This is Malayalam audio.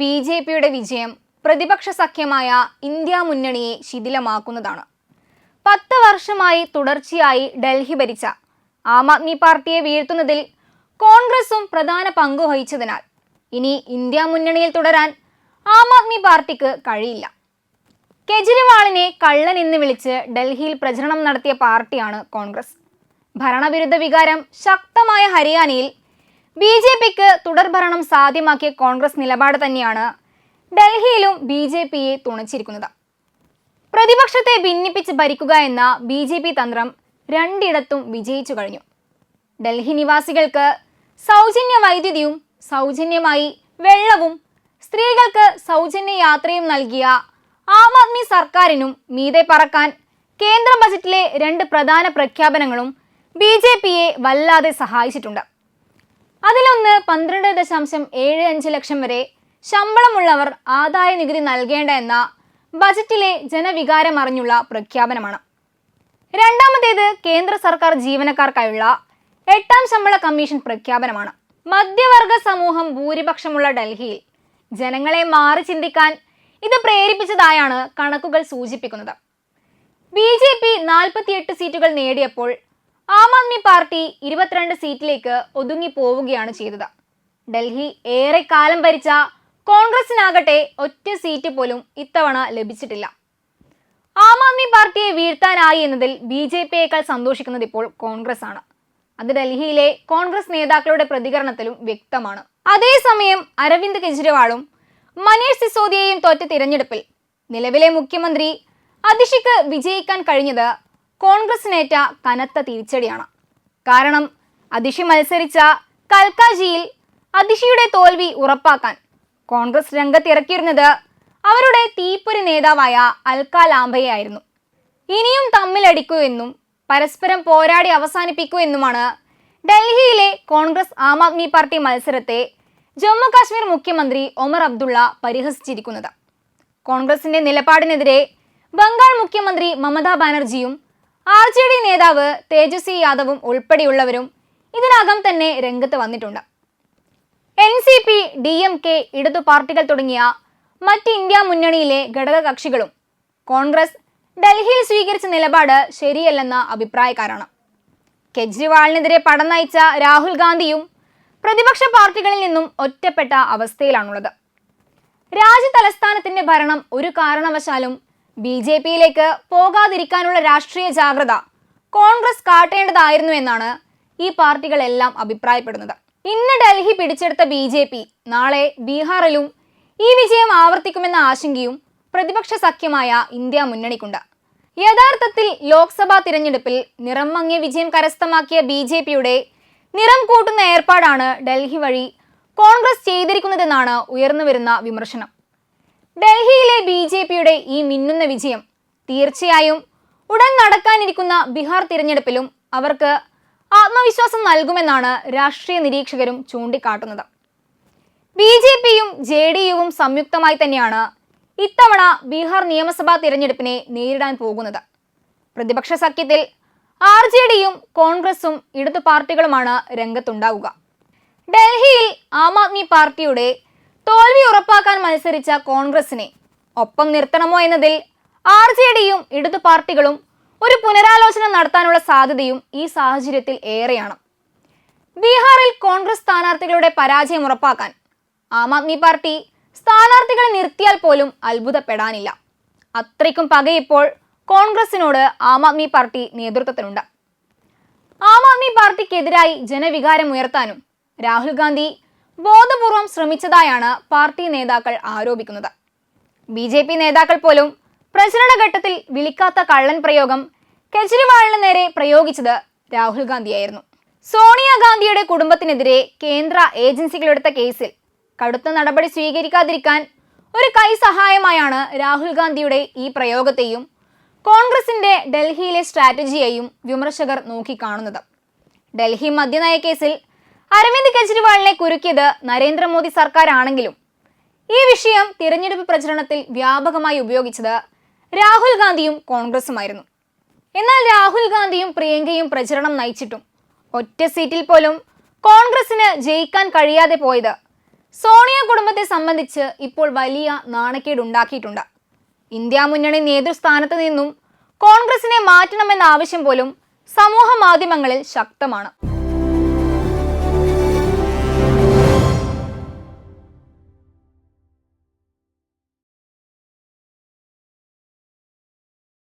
ബി ജെ പിയുടെ വിജയം പ്രതിപക്ഷ സഖ്യമായ ഇന്ത്യ മുന്നണിയെ ശിഥിലമാക്കുന്നതാണ്. പത്ത് വർഷമായി തുടർച്ചയായി ഡൽഹി ഭരിച്ച ആം ആദ്മി പാർട്ടിയെ വീഴ്ത്തുന്നതിൽ കോൺഗ്രസും പ്രധാന പങ്ക് വഹിച്ചതിനാൽ ഇനി ഇന്ത്യ മുന്നണിയിൽ തുടരാൻ ആം ആദ്മി പാർട്ടിക്ക് കഴിയില്ല. കെജ്രിവാളിനെ കള്ളൻ എന്ന് വിളിച്ച് ഡൽഹിയിൽ പ്രചരണം നടത്തിയ പാർട്ടിയാണ് കോൺഗ്രസ്. ഭരണവിരുദ്ധ വികാരം ശക്തമായ ഹരിയാനയിൽ ബി ജെ പിക്ക് തുടർഭരണം സാധ്യമാക്കിയ കോൺഗ്രസ് നിലപാട് തന്നെയാണ് ഡൽഹിയിലും ബി ജെ പിയെ തുണച്ചിരിക്കുന്നത്. പ്രതിപക്ഷത്തെ ഭിന്നിപ്പിച്ച് ഭരിക്കുക എന്ന ബി ജെ പി തന്ത്രം രണ്ടിടത്തും വിജയിച്ചു കഴിഞ്ഞു. ഡൽഹി നിവാസികൾക്ക് സൗജന്യ വൈദ്യുതിയും സൗജന്യമായി വെള്ളവും സ്ത്രീകൾക്ക് സൗജന്യ യാത്രയും നൽകിയ ആം ആദ്മി സർക്കാരിനും മീതെ പറക്കാൻ കേന്ദ്ര ബജറ്റിലെ രണ്ട് പ്രധാന പ്രഖ്യാപനങ്ങളും ബി ജെ പിയെ വല്ലാതെ സഹായിച്ചിട്ടുണ്ട്. അതിലൊന്ന് പന്ത്രണ്ട് ദശാംശം ഏഴ് അഞ്ച് ലക്ഷം വരെ ശമ്പളമുള്ളവർ ആദായ നികുതി നൽകേണ്ട എന്ന ബജറ്റിലെ ജനവികാരം അറിഞ്ഞുള്ള പ്രഖ്യാപനമാണ്. രണ്ടാമത്തേത് കേന്ദ്ര സർക്കാർ ജീവനക്കാർക്കായുള്ള എട്ടാം ശമ്പള കമ്മീഷൻ പ്രഖ്യാപനമാണ്. മധ്യവർഗ സമൂഹം ഭൂരിപക്ഷമുള്ള ഡൽഹിയിൽ ജനങ്ങളെ മാറി ചിന്തിക്കാൻ ഇത് പ്രേരിപ്പിച്ചതായാണ് കണക്കുകൾ സൂചിപ്പിക്കുന്നത്. ബി ജെ പി നാൽപ്പത്തിയെട്ട് സീറ്റുകൾ നേടിയപ്പോൾ ആം ആദ്മി പാർട്ടി ഇരുപത്തിരണ്ട് സീറ്റിലേക്ക് ഒതുങ്ങി പോവുകയാണ് ചെയ്തത്. ഡൽഹി ഏറെ കാലം ഭരിച്ച കോൺഗ്രസിനാകട്ടെ ഒറ്റ സീറ്റ് പോലും ഇത്തവണ ലഭിച്ചിട്ടില്ല. ആം ആദ്മി പാർട്ടിയെ വീഴ്ത്താനായി എന്നതിൽ ബി ജെ പിയേക്കാൾ സന്തോഷിക്കുന്നത് ഇപ്പോൾ കോൺഗ്രസ് ആണ് അത് ഡൽഹിയിലെ കോൺഗ്രസ് നേതാക്കളുടെ പ്രതികരണത്തിലും വ്യക്തമാണ്. അതേസമയം അരവിന്ദ് കെജ്രിവാളും മനീഷ് സിസോദിയയും തോറ്റ തിരഞ്ഞെടുപ്പിൽ നിലവിലെ മുഖ്യമന്ത്രി അതിഷിക്ക് വിജയിക്കാൻ കഴിഞ്ഞത് കോൺഗ്രസിനേറ്റ കനത്ത തിരിച്ചടിയാണ്. കാരണം അതിഷി മത്സരിച്ച കൽക്കാജിയിൽ അതിഷിയുടെ തോൽവി ഉറപ്പാക്കാൻ കോൺഗ്രസ് രംഗത്തിറക്കിയിരുന്നത് അവരുടെ തീപ്പൊരി നേതാവായ അൽക്ക ലാംബയായിരുന്നു ഇനിയും തമ്മിലടിക്കൂ എന്നും പരസ്പരം പോരാടി അവസാനിപ്പിക്കൂ എന്നുമാണ് ഡൽഹിയിലെ കോൺഗ്രസ് ആം ആദ്മി പാർട്ടി മത്സരത്തെ ജമ്മു കാശ്മീർ മുഖ്യമന്ത്രി ഒമർ അബ്ദുള്ള പരിഹസിച്ചിരിക്കുന്നത്. കോൺഗ്രസിന്റെ നിലപാടിനെതിരെ ബംഗാൾ മുഖ്യമന്ത്രി മമതാ ബാനർജിയും ആർ ജെ ഡി നേതാവ് തേജസ്വി യാദവും ഉൾപ്പെടെയുള്ളവരും ഇതിനകം തന്നെ രംഗത്ത് വന്നിട്ടുണ്ട്. N C P D M K ഇടതു പാർട്ടികൾ തുടങ്ങിയ മറ്റ് ഇന്ത്യ മുന്നണിയിലെ ഘടക കക്ഷികളും കോൺഗ്രസ് ഡൽഹിയിൽ സ്വീകരിച്ച നിലപാട് ശരിയല്ലെന്ന അഭിപ്രായക്കാരാണ്. കെജ്രിവാളിനെതിരെ പടം നയിച്ച രാഹുൽ ഗാന്ധിയും പ്രതിപക്ഷ പാർട്ടികളിൽ നിന്നും ഒറ്റപ്പെട്ട അവസ്ഥയിലാണുള്ളത്. രാജ്യ തലസ്ഥാനത്തിന്റെ ഭരണം ഒരു കാരണവശാലും ബി ജെ പിയിലേക്ക് പോകാതിരിക്കാനുള്ള രാഷ്ട്രീയ ജാഗ്രത കോൺഗ്രസ് കാട്ടേണ്ടതായിരുന്നു എന്നാണ് ഈ പാർട്ടികളെല്ലാം അഭിപ്രായപ്പെടുന്നത്. ഇന്ന് ഡൽഹി പിടിച്ചെടുത്ത ബി ജെ പി നാളെ ബീഹാറിലും ഈ വിജയം ആവർത്തിക്കുമെന്ന ആശങ്കയും പ്രതിപക്ഷ സഖ്യമായ ഇന്ത്യ മുന്നണിക്കുണ്ട്. യഥാർത്ഥത്തിൽ ലോക്സഭാ തിരഞ്ഞെടുപ്പിൽ നിറം മങ്ങിയ വിജയം കരസ്ഥമാക്കിയ ബി ജെ പിയുടെ നിറം കൂട്ടുന്ന ഏർപ്പാടാണ് ഡൽഹി വഴി കോൺഗ്രസ് ചെയ്തിരിക്കുന്നതെന്നാണ് ഉയർന്നുവരുന്ന വിമർശനം. ഡൽഹിയിലെ ബി ജെ പിയുടെ വിജയം. തീർച്ചയായും ഉടൻ നടക്കാനിരിക്കുന്ന ബീഹാർ തിരഞ്ഞെടുപ്പിലും അവർക്ക് ആത്മവിശ്വാസം നൽകുമെന്നാണ് രാഷ്ട്രീയ നിരീക്ഷകരും ചൂണ്ടിക്കാട്ടുന്നത്. ബി ജെ പിയും ജെ ഡി യുവും സംയുക്തമായി തന്നെയാണ് ഇത്തവണ ബീഹാർ നിയമസഭാ തിരഞ്ഞെടുപ്പിനെ നേരിടാൻ പോകുന്നത്. പ്രതിപക്ഷ സഖ്യത്തിൽ ആർ ജെ ഡിയും കോൺഗ്രസും ഇടതു പാർട്ടികളുമാണ് രംഗത്തുണ്ടാവുക. ഡൽഹിയിൽ ആം ആദ്മി പാർട്ടിയുടെ തോൽവി ഉറപ്പാക്കാൻ മത്സരിച്ച കോൺഗ്രസിനെ ഒപ്പം നിർത്തണമോ എന്നതിൽ ആർ ജെ ഡിയും ഇടതു പാർട്ടികളും ഒരു പുനരാലോചന നടത്താനുള്ള സാധ്യതയും ഈ സാഹചര്യത്തിൽ ഏറെയാണ്. ബീഹാറിൽ കോൺഗ്രസ് സ്ഥാനാർത്ഥികളുടെ പരാജയം ഉറപ്പാക്കാൻ ആം ആദ്മി പാർട്ടി സ്ഥാനാർത്ഥികളെ നിർത്തിയാൽ പോലും അത്ഭുതപ്പെടാനില്ല. അത്രയ്ക്കും പകയിപ്പോൾ കോൺഗ്രസിനോട് ആം ആദ്മി പാർട്ടി നേതൃത്വത്തിനുണ്ട് ആം ആദ്മി പാർട്ടിക്കെതിരായി ജനവികാരം ഉയർത്താനും രാഹുൽ ഗാന്ധി ബോധപൂർവം ശ്രമിച്ചതായാണ് പാർട്ടി നേതാക്കൾ ആരോപിക്കുന്നത്. ബി നേതാക്കൾ പോലും പ്രചരണഘട്ടത്തിൽ വിളിക്കാത്ത കള്ളൻ പ്രയോഗം കെജ്രിവാളിന് നേരെ പ്രയോഗിച്ചത് രാഹുൽ ഗാന്ധിയായിരുന്നു. സോണിയാഗാന്ധിയുടെ കുടുംബത്തിനെതിരെ കേന്ദ്ര ഏജൻസികളെടുത്ത കേസിൽ കടുത്ത നടപടി സ്വീകരിക്കാതിരിക്കാൻ ഒരു കൈ സഹായമായാണ് രാഹുൽ ഗാന്ധിയുടെ ഈ പ്രയോഗത്തെയും കോൺഗ്രസിന്റെ ഡൽഹിയിലെ സ്ട്രാറ്റജിയെയും വിമർശകർ നോക്കിക്കാണുന്നത്. ഡൽഹി മദ്യനയ കേസിൽ അരവിന്ദ് കെജ്രിവാളിനെ കുരുക്കിയത് നരേന്ദ്രമോദി സർക്കാരാണെങ്കിലും ഈ വിഷയം തിരഞ്ഞെടുപ്പ് പ്രചരണത്തിൽ വ്യാപകമായി ഉപയോഗിച്ചത് രാഹുൽ ഗാന്ധിയും കോൺഗ്രസുമായിരുന്നു. എന്നാൽ രാഹുൽ ഗാന്ധിയും പ്രിയങ്കയും പ്രചരണം നയിച്ചിട്ടും ഒറ്റ സീറ്റിൽ പോലും കോൺഗ്രസിന് ജയിക്കാൻ കഴിയാതെ പോയത് സോണിയ കുടുംബത്തെ സംബന്ധിച്ച് ഇപ്പോൾ വലിയ നാണക്കേട് ഉണ്ടാക്കിയിട്ടുണ്ട് ഇന്ത്യ മുന്നണി നേതൃസ്ഥാനത്ത് നിന്നും കോൺഗ്രസിനെ മാറ്റണമെന്ന ആവശ്യം പോലും സമൂഹ മാധ്യമങ്ങളിൽ ശക്തമാണ്.